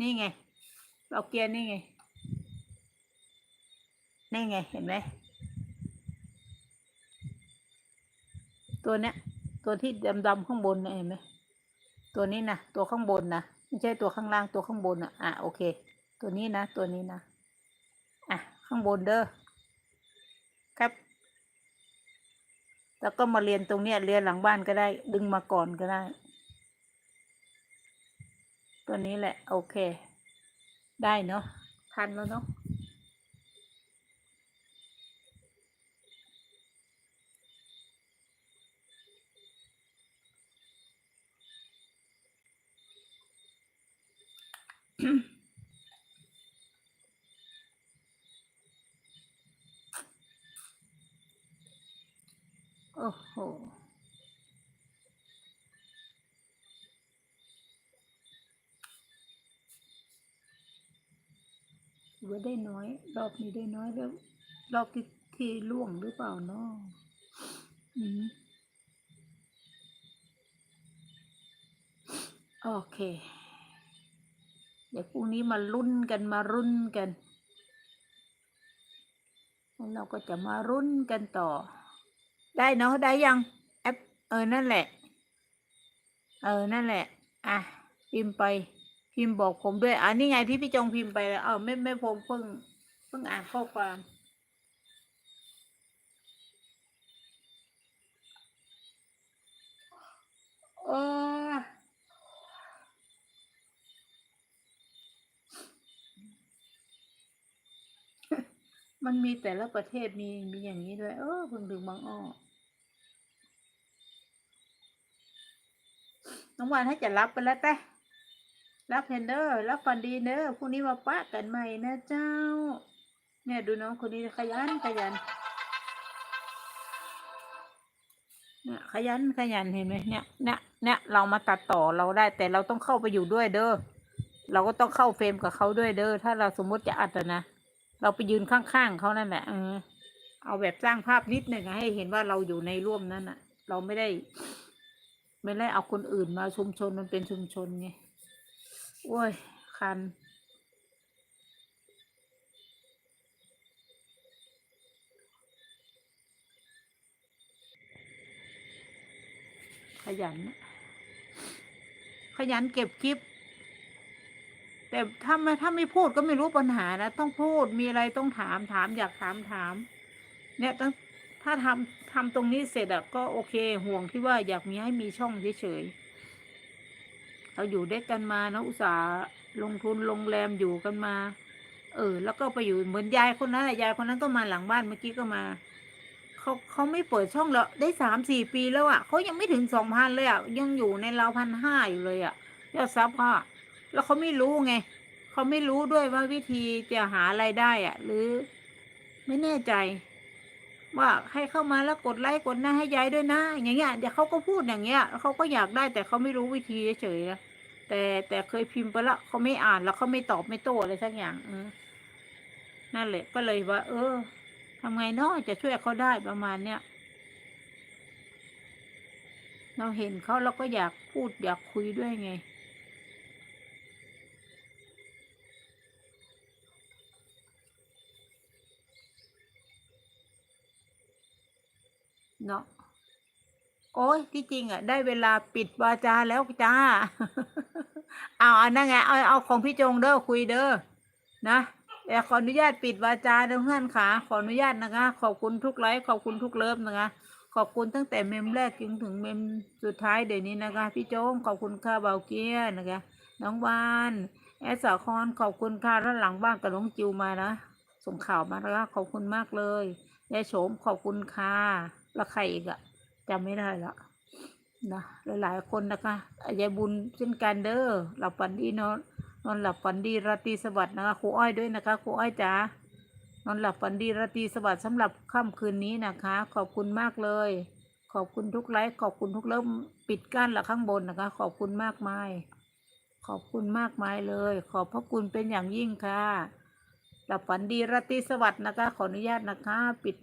นี่ไงเราเกียร์นี่ไง นี่ไง เห็นไหม ตัวเนี้ย ตัวที่ดำๆข้างบนเนี่ยเห็นไหม ตัวนี้นะ ตัวข้างบนนะ ไม่ใช่ตัวข้างล่าง ตัวข้างบนอะ อะ โอเค ตัวนี้นะ ตัวนี้นะ อะ ข้างบนเด้อ ครับ แล้วก็มาเรียนตรงเนี้ย เรียนหลังบ้านก็ได้ ดึงมาก่อนก็ได้ ตัวนี้แหละ โอเค ได้เนาะทันแล้วเนาะโอ้โห ว่าได้น้อย รอบนี้ได้น้อยแล้ว รอบที่ที่ล่วงหรือเปล่าเนาะอืมโอเค เดี๋ยวพรุ่งนี้มารุ่นกันมารุ่นกันแล้วเราก็จะมารุ่นกันต่อ ได้เนาะได้ยังแอปเออนั่นแหละ เออนั่นแหละ อะพิมพ์ไป พิมพ์บอกผมด้วยอ่านี่ไงที่พี่จงพิมพ์ไปแล้วเออไม่ไม่ผมเพิ่งเพิ่งอ่านข้อความ เออมันมีแต่ละประเทศมีมีอย่างนี้ด้วย เออเพิ่งดึงบางอ้อน้องวานให้จะรับไปแล้วแต่ รับเพนเดอร์รับฟันดีเนอร์พรุ่งนี้มาปะกันใหม่นะเจ้า เนี่ยดูน้องคนนี้ขยันขยันเนี่ยขยันขยันเห็นไหมเนี่ยเนี่ยเนี่ยเรามาตัดต่อเราได้แต่เราต้องเข้าไปอยู่ด้วยเด้อเราก็ต้องเข้าเฟรมกับเขาด้วยเด้อถ้าเราสมมติจะอัดนะเราไปยืนข้างๆเขานั่นแหละเออเอาแบบสร้างภาพนิดหนึ่งให้เห็นว่าเราอยู่ในร่วมนั้นอะเราไม่ได้ ไม่ได้เอาคนอื่นมาชุมชนมันเป็นชุมชนไง โอ้ย คัน ขยัน ขยันเก็บคลิป แต่ถ้าไม่ถ้าไม่พูดก็ไม่รู้ปัญหานะ ต้องพูดมีอะไรต้องถามถามอยากถามถาม เนี่ยต้องถ้าทำทำตรงนี้เสร็จอะก็โอเคห่วงที่ว่าอยากมีให้มีช่องเฉยๆ เราอยู่ด้วยกันมานะอุตส่าห์ลงทุนโรงแรมอยู่กันมา เออ แล้วก็ไปอยู่เหมือนยายคนนั้นยายคนนั้นก็มาหลังบ้านเมื่อกี้ก็มาเขาเขาไม่เปิดช่องแล้วได้สามสี่ปีแล้วอะเขายังไม่ถึงสองพันเลยอะยังอยู่ในราวพันห้าอยู่เลยอะยอดซับอะแล้วเขาไม่รู้ไงเขาไม่รู้ด้วยว่าวิธีจะหาไรายได้อะหรือไม่แน่ใจ ว่าให้เข้ามาแล้วกดไลค์กดหน้าให้ยายด้วยนะอย่างเงี้ยเดี๋ยวเขาก็พูดอย่างเงี้ยเขาก็อยากได้แต่เขาไม่รู้วิธีเฉยๆนะ แต่แต่เคยพิมพ์ไปแล้วเขาไม่อ่านแล้วเขาไม่ตอบไม่โต้อะไรสักอย่างเออนั่นแหละก็เลยว่า เออทำไงเนาะจะช่วยเขาได้ประมาณเนี้ยเราเห็นเขาเราก็อยากพูดอยากคุยด้วยไง เนาะ โอ้ยที่จริงอะ ได้เวลาปิดวาจาแล้วจ้า เอาอันนั้นไงเอาเอาของพี่จงเด้อคุยเด้อนะแต่ขออนุญาตปิดวาจาเด้อเพื่อนขาขออนุญาตนะคะ ขอบคุณทุกไลค์ขอบคุณทุกเลิฟนะคะ ขอบคุณตั้งแต่เมมแรกจนถึงเมมสุดท้ายเดี๋ยวนี้นะคะ พี่โจงขอบคุณค่ะเบาเกียนะคะ น้องวานแอสาคอนขอบคุณค่ะด้านหลังบ้านกับน้องจิวมานะส่งข่าวมานะคะขอบคุณมากเลยยายโฉมขอบคุณค่ะแล้วใครอีกอะ จำไม่ได้ละนะหลายๆคนนะคะยายบุญเช่นกันเด้อหลับฝันดีนอนนอนหลับฝันดีราตรีสวัสดิ์นะคะครูอ้อยด้วยนะคะครูอ้อยจ๋านอนหลับฝันดีราตรีสวัสดิ์สำหรับค่ำคืนนี้นะคะ ขอบคุณมากเลย ขอบคุณทุกไลค์ขอบคุณทุกเริ่มปิดกั้นละข้างบนนะคะ ขอบคุณมากมาย ขอบคุณมากมายเลย ขอบพระคุณเป็นอย่างยิ่งค่ะหลับฝันดีราตรีสวัสดิ์นะคะ ขออนุญาตนะคะ ปิด